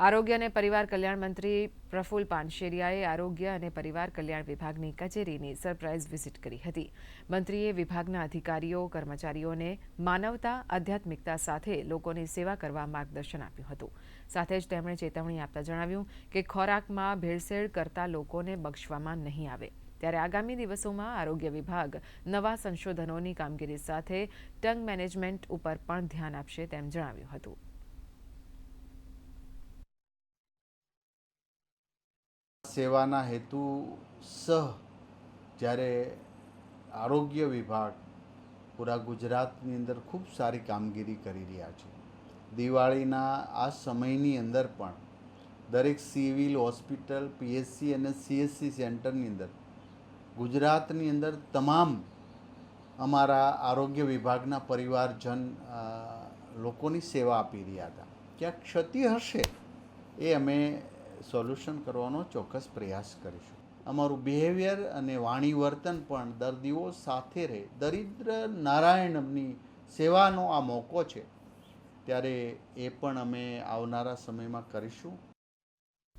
આરોગ્ય અને પરિવાર કલ્યાણ મંત્રી પ્રફુલ પાનશેરિયાએ આરોગ્ય અને પરિવાર કલ્યાણ વિભાગની કચેરીની સરપ્રાઇઝ વિઝિટ કરી હતી. મંત્રીએ વિભાગના અધિકારીઓ, કર્મચારીઓને માનવતા, આધ્યાત્મિકતા સાથે લોકોની સેવા કરવા માર્ગદર્શન આપ્યું હતું. સાથે જ તેમણે ચેતવણી આપતા જણાવ્યું કે ખોરાકમાં ભેળસેળ કરતા લોકોને બક્ષવામાં નહીં આવે. ત્યારે આગામી દિવસોમાં આરોગ્ય વિભાગ નવા સંશોધનોની કામગીરી સાથે ટંગ મેનેજમેન્ટ ઉપર પણ ધ્યાન આપશે તેમ જણાવ્યું હતું. સેવાના હેતુ સહ જ્યારે આરોગ્ય વિભાગ પૂરા ગુજરાતની અંદર ખૂબ સારી કામગીરી કરી રહ્યા છે. દિવાળીના આ સમયની અંદર પણ દરેક સિવિલ હોસ્પિટલ પીએચસી અને સીએસસી સેન્ટરની અંદર ગુજરાતની અંદર તમામ અમારા આરોગ્ય વિભાગના પરિવારજન લોકોની સેવા આપી રહ્યા હતા. ક્યાંક ક્ષતિ હશે એ અમે સોલ્યુશન કરવાનો ચોક્કસ પ્રયાસ કરીશું. અમારું બિહેવિયર અને વાણી વર્તન પણ દર્દીઓ સાથે રહે. દરિદ્ર નારાયણની સેવાનો આ મોકો છે. ત્યારે એ પણ અમે આવનારા સમયમાં કરીશું.